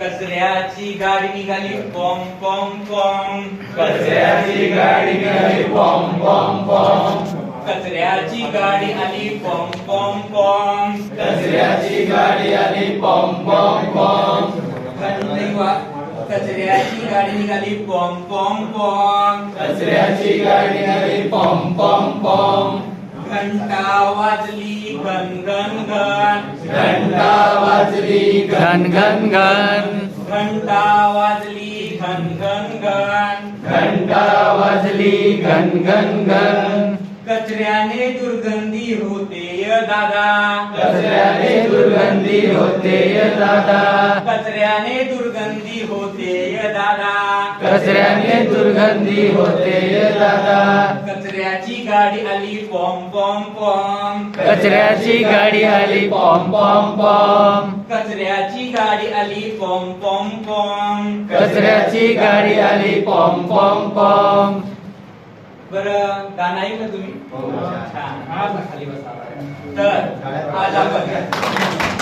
कचऱ्याची गाडी निघाली पॉम पॉम पॉम. कचऱ्याची गाडी निघाली पॉम पॉम पॉम. कचऱ्याची गाडी आली पॉम पॉम पॉम. कचऱ्याची गाडी आली पॉम पॉम पॉम. कचऱ्याची गाडी निघाली पॉम पॉम पॉम. कचऱ्याची गाडी निघाली पॉम पॉम पॉम. घंटा वाजली घन घन घन. घंटा वाजली घंटा घन घन घन. घंटा वाजली घन घन घन. कचऱ्याने दुर्गंधी होते य दादा. कचऱ्याने दुर्गंधी होते य दादा. कचऱ्याने दुर्गंधी होते य दादा. कचऱ्याने दुर्गंधी होते दादा. कचऱ्याची गाडी आली पॉम पॉम पॉम. कचऱ्याची गाडी आली पॉम पॉम पॉम. कचऱ्याची गाडी आली पॉम पॉम पॉम. कचऱ्याची गाडी आली पॉम पॉम पॉम. बरं गाणं ऐकलं तुम्ही? छान. खाली बसा. तर आज आपण